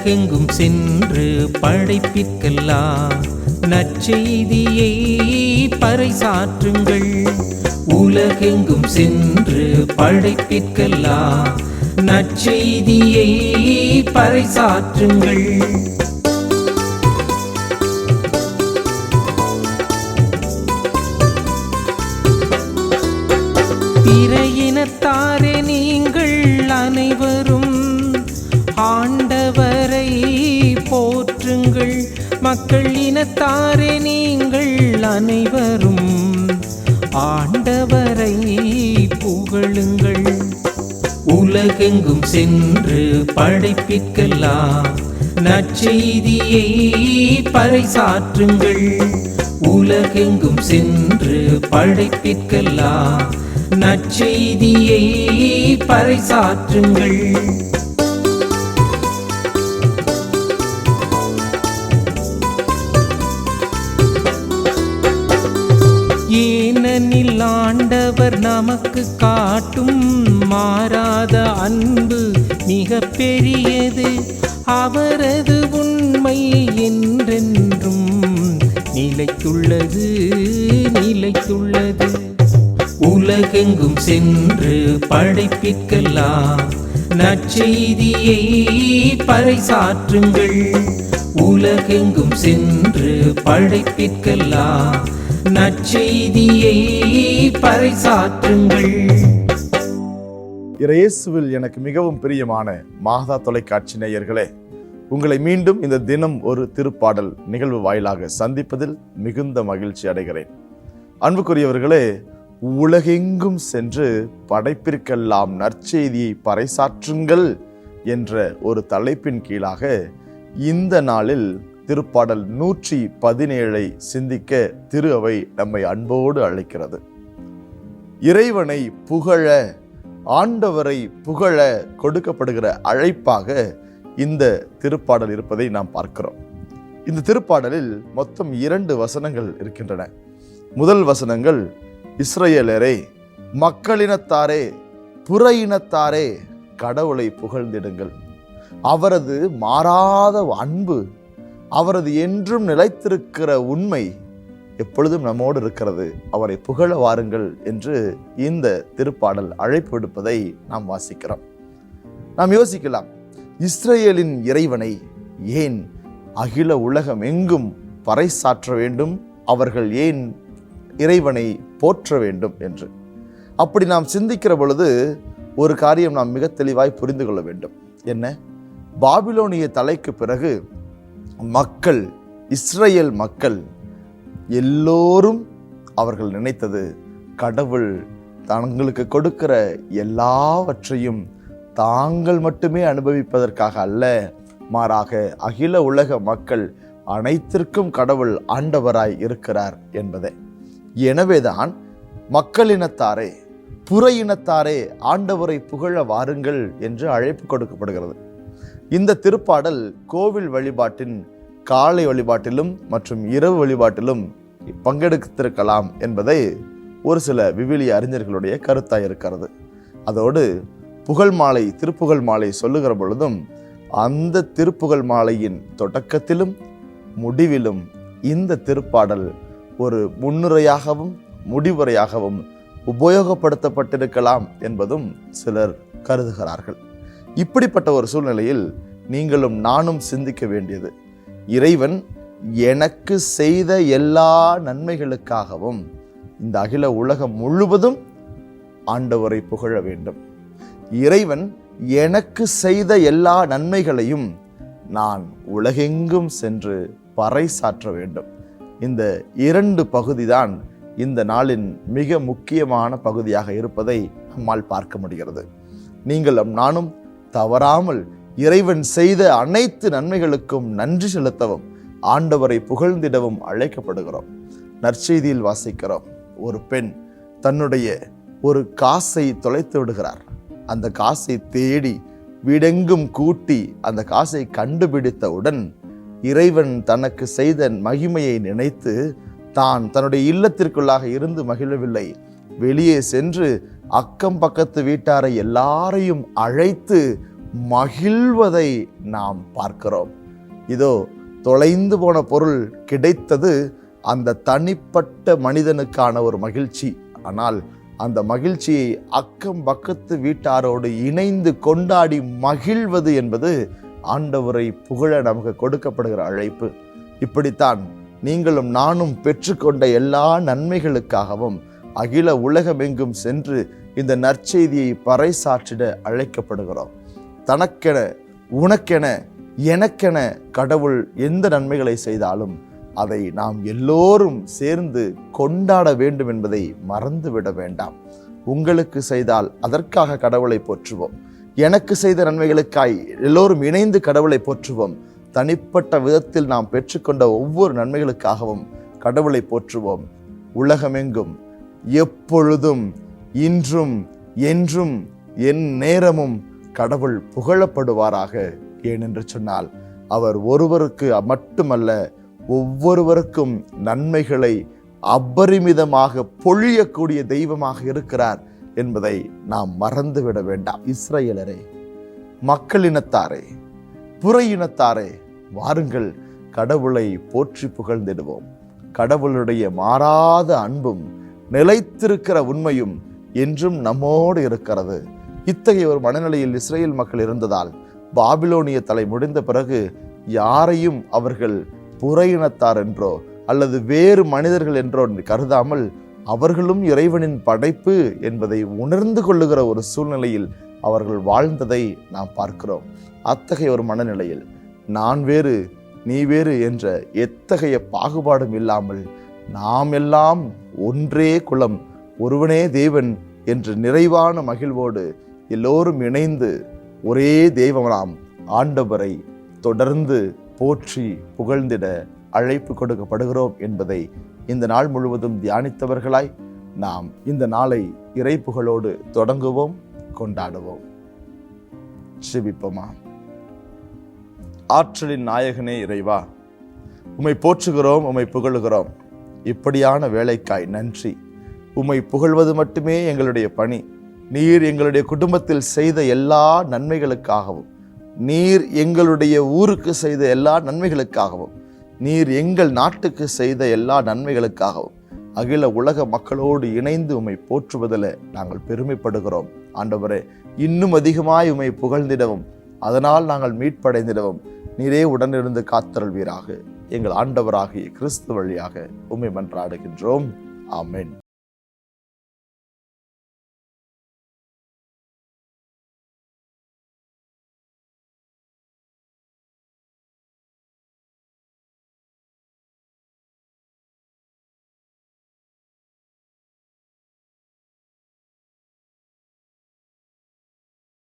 உலகெங்கும் சென்று படைப்பிற்கெல்லாம் நற்செய்தியை பறைசாற்றுங்கள். உலகெங்கும் சென்று படைப்பிற்கெல்லாம் நற்செய்தியை பறைசாற்றுங்கள். பிற இனத்தாரே நீங்கள் அனைவரும் நீங்கள் மக்கள் இனத்தாரே நீங்கள் அனைவரும். ஆண்டவரை புகழுங்கள். உலகெங்கும் சென்று படைப்பிற்கெல்லாம் நற்செய்தியை பறைசாற்றுங்கள். உலகெங்கும் சென்று படைப்பிற்கெல்லாம் நற்செய்தியை பறைசாற்றுங்கள். ஆண்டவர் நமக்கு காட்டும் மாறாத அன்பு மிக பெரியது. அவரது உண்மை என்றென்றும் நிலைத்துள்ளது நிலைத்துள்ளது. உலகெங்கும் சென்று படைப்பிற்கெல்லாம் நற்செய்தியை பறைசாற்றுங்கள். உலகெங்கும் சென்று படைப்பிற்கெல்லாம் நற்செய்தியை பறைசாற்றுங்கள். எனக்கு மிகவும் பிரியமான மாதா தொலைக்காட்சி நேயர்களே உங்களை மீண்டும் இந்த தினம் ஒரு திருப்பாடல் நிகழ்வு வாயிலாக சந்திப்பதில் மிகுந்த மகிழ்ச்சி அடைகிறேன். அன்புக்குரியவர்களே உலகெங்கும் சென்று படைப்பிற்கெல்லாம் நற்செய்தியை பறைசாற்றுங்கள் என்ற ஒரு தலைப்பின் கீழாக இந்த நாளில் திருப்பாடல் நூற்றி பதினேழை சிந்திக்க திரு அவை நம்மை அன்போடு அழைக்கிறது. இறைவனை புகழ ஆண்டவரை புகழ கொடுக்கப்படுகிற அழைப்பாக இந்த திருப்பாடல் இருப்பதை நாம் பார்க்கிறோம். இந்த திருப்பாடலில் மொத்தம் இரண்டு வசனங்கள் இருக்கின்றன. முதல் வசனங்கள் இஸ்ரேலரே மக்களினத்தாரே புற இனத்தாரே கடவுளை புகழ்ந்திடுங்கள். அவரது மாறாத அன்பு அவரது என்றும் நிலைத்திருக்கிற உண்மை எப்பொழுதும் நம்மோடு இருக்கிறது. அவரை புகழ வாருங்கள் என்று இந்த திருப்பாடல் அழைப்பு விடுப்பதை நாம் வாசிக்கிறோம். நாம் யோசிக்கலாம் இஸ்ரேலின் இறைவனை ஏன் அகில உலகம் எங்கும் பறைசாற்ற வேண்டும்? அவர்கள் ஏன் இறைவனை போற்ற வேண்டும் என்று. அப்படி நாம் சிந்திக்கிற பொழுது ஒரு காரியம் நாம் மிக தெளிவாய் புரிந்து கொள்ள வேண்டும். என்ன? பாபிலோனிய தலைக்கு பிறகு மக்கள் இஸ்ரேல் மக்கள் எல்லோரும் அவர்கள் நினைத்தது கடவுள் தங்களுக்கு கொடுக்கிற எல்லாவற்றையும் தாங்கள் மட்டுமே அனுபவிப்பதற்காக அல்ல மாறாக அகில உலக மக்கள் அனைத்திற்கும் கடவுள் ஆண்டவராய் இருக்கிறார் என்பதே. எனவேதான் மக்களினத்தாரே புற இனத்தாரே ஆண்டவரை புகழ வாருங்கள் என்று அழைப்பு கொடுக்கப்படுகிறது. இந்த திருப்பாடல் கோவில் வழிபாட்டின் காலை வழிபாட்டிலும் மற்றும் இரவு வழிபாட்டிலும் பங்கெடுத்திருக்கலாம் என்பதை ஒரு சில விவிலிய அறிஞர்களுடைய கருத்தாக இருக்கிறது. அதோடு புகழ் மாலை திருப்புகழ் மாலை சொல்லுகிற பொழுதும் அந்த திருப்புகழ் மாலையின் தொடக்கத்திலும் முடிவிலும் இந்த திருப்பாடல் ஒரு முன்னுரையாகவும் முடிவுரையாகவும் உபயோகப்படுத்தப்பட்டிருக்கலாம் என்பதும் சிலர் கருதுகிறார்கள். இப்படிப்பட்ட ஒரு சூழ்நிலையில் நீங்களும் நானும் சிந்திக்க வேண்டியது. இறைவன் எனக்கு செய்த எல்லா நன்மைகளுக்காகவும் இந்த அகில உலகம் முழுவதும் ஆண்டவரை புகழ வேண்டும். இறைவன் எனக்கு செய்த எல்லா நன்மைகளையும் நான் உலகெங்கும் சென்று பறைசாற்ற வேண்டும். இந்த இரண்டு பகுதிதான் இந்த நாளின் மிக முக்கியமான பகுதியாக இருப்பதை நம்மால் பார்க்க முடிகிறது. நீங்களும் நானும் தவறாமல் இறைவன் செய்த அனைத்து நன்மைகளுக்கும் நன்றி செலுத்தவும் ஆண்டவரை புகழ்ந்திடவும் அழைக்கப்படுகிறோம். நற்செய்தியில் வாசிக்கிறோம். ஒரு பெண் தன்னுடைய ஒரு காசை தொலைத்து விடுகிறார். அந்த காசை தேடி வீடெங்கும் கூட்டி அந்த காசை கண்டுபிடித்தவுடன் இறைவன் தனக்கு செய்த மகிமையை நினைத்து தான் தன்னுடைய இல்லத்திற்குள்ளாக இருந்து மகிழவில்லை. வெளியே சென்று அக்கம் பக்கத்து வீட்டாரை எல்லாரையும் அழைத்து மகிழ்வதை நாம் பார்க்கிறோம். இதோ தொலைந்து போன பொருள் கிடைத்தது அந்த தனிப்பட்ட மனிதனுக்கான ஒரு மகிழ்ச்சி. ஆனால் அந்த மகிழ்ச்சியை அக்கம் பக்கத்து வீட்டாரோடு இணைந்து கொண்டாடி மகிழ்வது என்பது ஆண்டவரை புகழ நமக்கு கொடுக்கப்படுகிற அழைப்பு. இப்படித்தான் நீங்களும் நானும் பெற்றுக்கொண்ட எல்லா நன்மைகளுக்காகவும் அகில உலகமெங்கும் சென்று இந்த நற்செய்தியை பறைசாற்றிட அழைக்கப்படுகிறோம். தனக்கென உனக்கென எனக்கென கடவுள் எந்த நன்மைகளை செய்தாலும் அதை நாம் எல்லோரும் சேர்ந்து கொண்டாட வேண்டும் என்பதை மறந்துவிட வேண்டாம். உங்களுக்கு செய்தால் அதற்காக கடவுளை போற்றுவோம். எனக்கு செய்த நன்மைகளுக்காய் எல்லோரும் இணைந்து கடவுளை போற்றுவோம். தனிப்பட்ட விதத்தில் நாம் பெற்றுக்கொண்ட ஒவ்வொரு நன்மைகளுக்காகவும் கடவுளை போற்றுவோம். உலகமெங்கும் எப்பொழுதும் இன்றும் என்றும் என் நேரமும் கடவுள் புகழப்படுவாராக ஏனென்று சொன்னால் அவர் ஒருவருக்கு மட்டுமல்ல ஒவ்வொருவருக்கும் நன்மைகளை அபரிமிதமாக பொழியக்கூடிய தெய்வமாக இருக்கிறார் என்பதை நாம் மறந்துவிட வேண்டாம். இஸ்ரேலரே மக்களினத்தாரே புற இனத்தாரே வாருங்கள் கடவுளை போற்றி புகழ்ந்திடுவோம். கடவுளுடைய மாறாத அன்பும் நிலைத்திருக்கிற உண்மையும் என்றும் நம்மோடு இருக்கிறது. இத்தகைய ஒரு மனநிலையில் இஸ்ரேல் மக்கள் இருந்ததால் பாபிலோனிய தலை முடிந்த பிறகு யாரையும் அவர்கள் புறையினத்தார் என்றோ அல்லது வேறு மனிதர்கள் என்றோ கருதாமல் அவர்களும் இறைவனின் படைப்பு என்பதை உணர்ந்து கொள்ளுகிற ஒரு சூழ்நிலையில் அவர்கள் வாழ்ந்ததை நாம் பார்க்கிறோம். அத்தகைய ஒரு மனநிலையில் நான் வேறு நீ வேறு என்ற எத்தகைய பாகுபாடும் இல்லாமல் நாம் எல்லாம் ஒன்றே குலம் ஒருவனே தேவன் என்று நிறைவான மகிழ்வோடு எல்லோரும் இணைந்து ஒரே தெய்வமாம் ஆண்டவரை தொடர்ந்து போற்றி புகழ்ந்திட அழைப்பு கொடுக்கப்படுகிறோம் என்பதை இந்த நாள் முழுவதும் தியானித்தவர்களாய் நாம் இந்த நாளை இறைப்புகளோடு தொடங்குவோம் கொண்டாடுவோம். சிவிப்போமா ஆற்றலின் நாயகனே இறைவா உம்மை போற்றுகிறோம் உம்மை புகழுகிறோம். இப்படியான வேலைக்காய் நன்றி. உம்மை புகழ்வது மட்டுமே எங்களுடைய பணி. நீர் எங்களுடைய குடும்பத்தில் செய்த எல்லா நன்மைகளுக்காகவும் நீர் எங்களுடைய ஊருக்கு செய்த எல்லா நன்மைகளுக்காகவும் நீர் எங்கள் நாட்டுக்கு செய்த எல்லா நன்மைகளுக்காகவும் அகில உலக மக்களோடு இணைந்து உம்மை போற்றுவதில் நாங்கள் பெருமைப்படுகிறோம். ஆண்டவரே இன்னும் அதிகமாய் உம்மை புகழ்ந்திடவும் அதனால் நாங்கள் மீட்படைந்திடவும் நீரே உடனிருந்து காத்தருள்வீராக. எங்கள் ஆண்டவராகிய கிறிஸ்து வழியாக உண்மை மன்றாடுகின்றோம். ஆமென்.